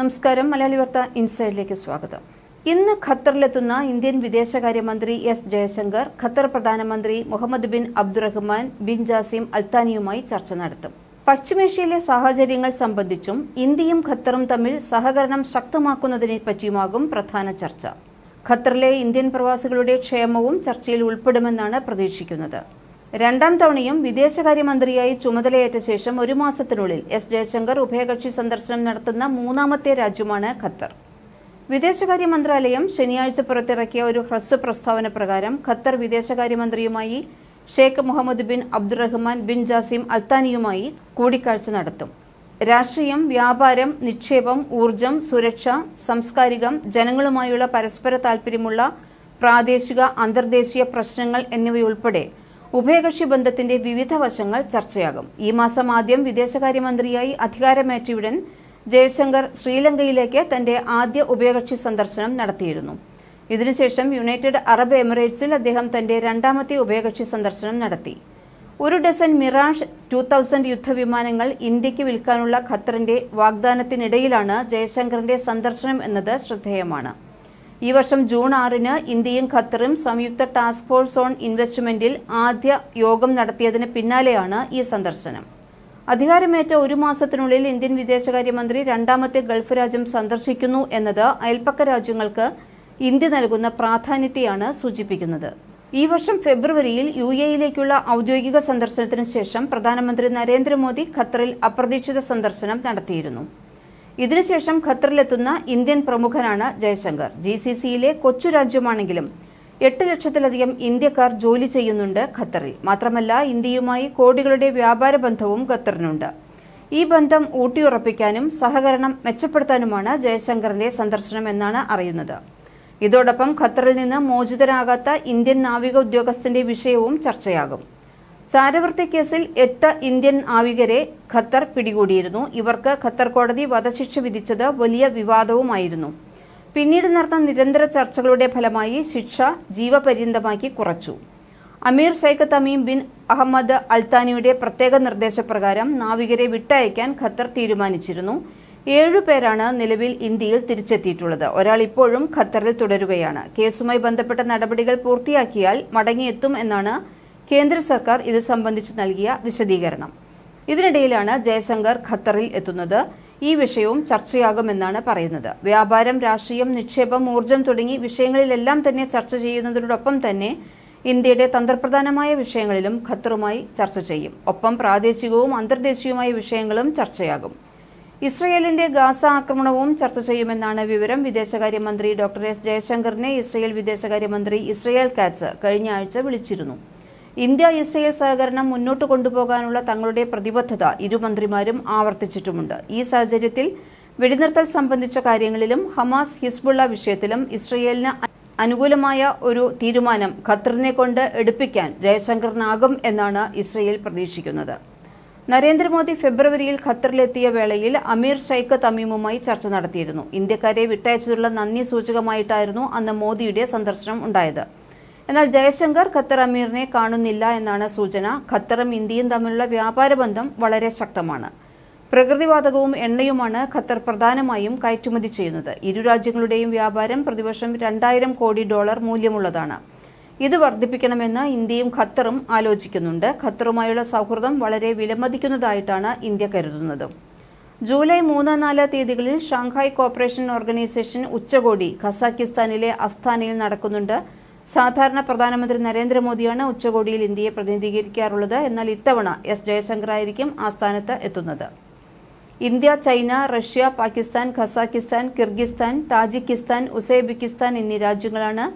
നമസ്കാരം. മലയാളി വാർത്ത ഇൻസൈഡിലേക്ക് സ്വാഗതം. ഇന്ന് ഖത്തറിലെത്തുന്ന ഇന്ത്യൻ വിദേശകാര്യമന്ത്രി എസ് ജയശങ്കർ ഖത്തർ പ്രധാനമന്ത്രി Muhammad bin Abdulrahman bin Jassim അൽത്താനിയുമായി ചർച്ച നടത്തും. പശ്ചിമേഷ്യയിലെ സാഹചര്യങ്ങൾ സംബന്ധിച്ചും ഇന്ത്യയും ഖത്തറും തമ്മിൽ സഹകരണം ശക്തമാക്കുന്നതിനെ പറ്റിയുമാകും പ്രധാന ചർച്ച. ഖത്തറിലെ ഇന്ത്യൻ പ്രവാസികളുടെ ക്ഷേമവും ചർച്ചയിൽ ഉൾപ്പെടുമെന്നാണ് പ്രതീക്ഷിക്കുന്നത്. രണ്ടാം തവണയും വിദേശകാര്യമന്ത്രിയായി ചുമതലയേറ്റ ശേഷം ഒരു മാസത്തിനുള്ളിൽ എസ് ജയശങ്കർ ഉഭയകക്ഷി സന്ദർശനം നടത്തുന്ന മൂന്നാമത്തെ രാജ്യമാണ് ഖത്തർ. വിദേശകാര്യ മന്ത്രാലയം ശനിയാഴ്ച പുറത്തിറക്കിയ ഒരു ഹ്രസ്വ പ്രസ്താവന പ്രകാരം Qatar വിദേശകാര്യമന്ത്രിയുമായി Sheikh Muhammad bin Abdulrahman bin Jassim അൽത്താനിയുമായി കൂടിക്കാഴ്ച നടത്തും. രാഷ്ട്രീയം വ്യാപാരം നിക്ഷേപം ഊർജം സുരക്ഷ സംസ്കാരികം ജനങ്ങളുമായുള്ള പരസ്പര താൽപര്യമുള്ള പ്രാദേശിക അന്തർദേശീയ പ്രശ്നങ്ങൾ എന്നിവയുൾപ്പെടെ ഉഭയകക്ഷി ബന്ധത്തിന്റെ വിവിധ വശങ്ങൾ ചർച്ചയാകും. ഈ മാസം ആദ്യം വിദേശകാര്യമന്ത്രിയായി അധികാരമേറ്റയുടൻ ജയശങ്കർ ശ്രീലങ്കയിലേക്ക് തന്റെ ആദ്യ ഉഭയകക്ഷി സന്ദർശനം നടത്തിയിരുന്നു. ഇതിനുശേഷം യുണൈറ്റഡ് അറബ് എമിറേറ്റ്സിൽ അദ്ദേഹം തന്റെ രണ്ടാമത്തെ ഉഭയകക്ഷി സന്ദർശനം നടത്തി. ഒരു ഡസൻ മിറാഷ് ടു തൗസൻഡ് യുദ്ധവിമാനങ്ങൾ ഇന്ത്യയ്ക്ക് വിൽക്കാനുള്ള ഖത്തറിന്റെ വാഗ്ദാനത്തിനിടയിലാണ് ജയശങ്കറിന്റെ സന്ദർശനം എന്നത് ശ്രദ്ധേയമാണ്. ഈ വർഷം ജൂൺ ആറിന് ഇന്ത്യയും ഖത്തറും സംയുക്ത ടാസ്ക് ഫോഴ്സ് ഓൺ ഇൻവെസ്റ്റ്മെന്റിൽ ആദ്യ യോഗം നടത്തിയതിന് പിന്നാലെയാണ് ഈ സന്ദർശനം. അധികാരമേറ്റ ഒരു മാസത്തിനുള്ളിൽ ഇന്ത്യൻ വിദേശകാര്യമന്ത്രി രണ്ടാമത്തെ ഗൾഫ് രാജ്യം സന്ദർശിക്കുന്നു എന്നത് അയൽപ്പക്ക രാജ്യങ്ങൾക്ക് ഇന്ത്യ നൽകുന്ന പ്രാധാന്യത്തെയാണ് സൂചിപ്പിക്കുന്നത്. ഈ വർഷം ഫെബ്രുവരിയിൽ യു എയിലേക്കുള്ള ഔദ്യോഗിക സന്ദർശനത്തിന് ശേഷം പ്രധാനമന്ത്രി നരേന്ദ്രമോദി ഖത്തറിൽ അപ്രതീക്ഷിത സന്ദർശനം നടത്തിയിരുന്നു. ഇതിനുശേഷം ഖത്തറിലെത്തുന്ന ഇന്ത്യൻ പ്രമുഖനാണ് ജയശങ്കർ. ജി സി സിയിലെ കൊച്ചു രാജ്യമാണെങ്കിലും എട്ട് ലക്ഷത്തിലധികം ഇന്ത്യക്കാർ ജോലി ചെയ്യുന്നുണ്ട് ഖത്തറിൽ. മാത്രമല്ല ഇന്ത്യയുമായി കോടികളുടെ വ്യാപാര ബന്ധവും ഖത്തറിനുണ്ട്. ഈ ബന്ധം ഊട്ടിയുറപ്പിക്കാനും സഹകരണം മെച്ചപ്പെടുത്താനുമാണ് ജയശങ്കറിന്റെ സന്ദർശനം എന്നാണ് അറിയുന്നത്. ഇതോടൊപ്പം ഖത്തറിൽ നിന്ന് മോചിതരാകാത്ത ഇന്ത്യൻ നാവിക ഉദ്യോഗസ്ഥന്റെ വിഷയവും ചർച്ചയാകും. ചാരവൃത്തി കേസിൽ എട്ട് ഇന്ത്യൻ നാവികരെ ഖത്തർ പിടികൂടിയിരുന്നു. ഇവർക്ക് ഖത്തർ കോടതി വധശിക്ഷ വിധിച്ചത് വലിയ വിവാദവുമായിരുന്നു. പിന്നീട് നടന്ന നിരന്തര ചർച്ചകളുടെ ഫലമായി ശിക്ഷ ജീവപര്യന്തമാക്കി കുറച്ചു. Amir Sheikh Tamim bin Ahmad അൽത്താനിയുടെ പ്രത്യേക നിർദ്ദേശപ്രകാരം നാവികരെ വിട്ടയക്കാൻ ഖത്തർ തീരുമാനിച്ചിരുന്നു. ഏഴു പേരാണ് നിലവിൽ ഇന്ത്യയിൽ തിരിച്ചെത്തിയിട്ടുള്ളത്. ഒരാൾ ഇപ്പോഴും ഖത്തറിൽ തുടരുകയാണ്. കേസുമായി ബന്ധപ്പെട്ട നടപടികൾ പൂർത്തിയാക്കിയാൽ മടങ്ങിയെത്തും എന്നാണ് കേന്ദ്ര സർക്കാർ ഇത് സംബന്ധിച്ച് നൽകിയ വിശദീകരണം. ഇതിനിടയിലാണ് ജയശങ്കർ ഖത്തറിൽ എത്തുന്നത്. ഈ വിഷയവും ചർച്ചയാകുമെന്നാണ് പറയുന്നത്. വ്യാപാരം രാഷ്ട്രീയം നിക്ഷേപം ഊർജം തുടങ്ങി വിഷയങ്ങളിലെല്ലാം തന്നെ ചർച്ച ചെയ്യുന്നതിനോടൊപ്പം തന്നെ ഇന്ത്യയുടെ തന്ത്രപ്രധാനമായ വിഷയങ്ങളിലും ഖത്തറുമായി ചർച്ച ചെയ്യും. ഒപ്പം പ്രാദേശികവും അന്തർദേശീയവുമായ വിഷയങ്ങളും ചർച്ചയാകും. ഇസ്രയേലിന്റെ ഗാസ ആക്രമണവും ചർച്ച ചെയ്യുമെന്നാണ് വിവരം. വിദേശകാര്യമന്ത്രി ഡോക്ടർ എസ് ജയശങ്കറിനെ ഇസ്രയേൽ വിദേശകാര്യമന്ത്രി ഇസ്രയേൽ കാറ്റ്സ് കഴിഞ്ഞ ആഴ്ച വിളിച്ചിരുന്നു. ഇന്ത്യ ഇസ്രയേൽ സഹകരണം മുന്നോട്ട് കൊണ്ടുപോകാനുള്ള തങ്ങളുടെ പ്രതിബദ്ധത ഇരുമന്ത്രിമാരും ആവർത്തിച്ചിട്ടുമുണ്ട്. ഈ സാഹചര്യത്തിൽ വെടിനിർത്തൽ സംബന്ധിച്ച കാര്യങ്ങളിലും ഹമാസ് ഹിസ്ബുള്ള വിഷയത്തിലും ഇസ്രയേലിന് അനുകൂലമായ ഒരു തീരുമാനം ഖത്തറിനെ കൊണ്ട് എടുപ്പിക്കാൻ ജയശങ്കറിനാകും എന്നാണ് ഇസ്രയേൽ പ്രതീക്ഷിക്കുന്നത്. നരേന്ദ്രമോദി ഫെബ്രുവരിയിൽ ഖത്തറിലെത്തിയ വേളയിൽ അമീർ ഷെയ്ഖ് തമീമുമായി ചർച്ച നടത്തിയിരുന്നു. ഇന്ത്യക്കാരെ വിട്ടയച്ചതുള്ള നന്ദി സൂചകമായിട്ടായിരുന്നു അന്ന് മോദിയുടെ സന്ദർശനം ഉണ്ടായത്. എന്നാൽ ജയശങ്കർ ഖത്തർ അമീറിനെ കാണുന്നില്ല എന്നാണ് സൂചന. ഖത്തറും ഇന്ത്യയും തമ്മിലുള്ള വ്യാപാര ബന്ധം വളരെ ശക്തമാണ്. പ്രകൃതിവാതകവും എണ്ണയുമാണ് ഖത്തർ പ്രധാനമായും കയറ്റുമതി ചെയ്യുന്നത്. ഇരു രാജ്യങ്ങളുടെയും വ്യാപാരം പ്രതിവർഷം രണ്ടായിരം കോടി ഡോളർ മൂല്യമുള്ളതാണ്. ഇത് വർദ്ധിപ്പിക്കണമെന്ന് ഇന്ത്യയും ഖത്തറും ആലോചിക്കുന്നുണ്ട്. ഖത്തറുമായുള്ള സൗഹൃദം വളരെ വിലമതിക്കുന്നതായിട്ടാണ് ഇന്ത്യ കരുതുന്നത്. ജൂലൈ മൂന്ന് നാല് തീയതികളിൽ ഷാങ്ഹായ് കോപ്പറേഷൻ ഓർഗനൈസേഷൻ ഉച്ചകോടി ഖസാക്കിസ്ഥാനിലെ അസ്ഥാനയിൽ നടക്കുന്നുണ്ട്. സാധാരണ പ്രധാനമന്ത്രി നരേന്ദ്രമോദിയാണ് ഉച്ചകോടിയിൽ ഇന്ത്യയെ പ്രതിനിധീകരിക്കാറുള്ളത്. എന്നാൽ ഇത്തവണ എസ് ജയശങ്കർ ആയിരിക്കും ആസ്ഥാനത്ത് എത്തുന്നത്. India China Russia Pakistan Kazakhstan Kyrgyzstan Tajikistan Uzbekistan എന്നീ രാജ്യങ്ങളാണ്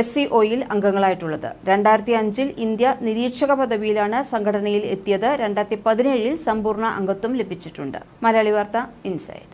എസ് സി ഒയിൽ അംഗങ്ങളായിട്ടുള്ളത്. രണ്ടായിരത്തി അഞ്ചിൽ ഇന്ത്യ നിരീക്ഷക പദവിയിലാണ് സംഘടനയിൽ എത്തിയത്. രണ്ടായിരത്തി പതിനേഴിൽ സമ്പൂർണ അംഗത്വം ലഭിച്ചിട്ടുണ്ട്. മലയാളി വാർത്ത ഇൻസൈഡ്.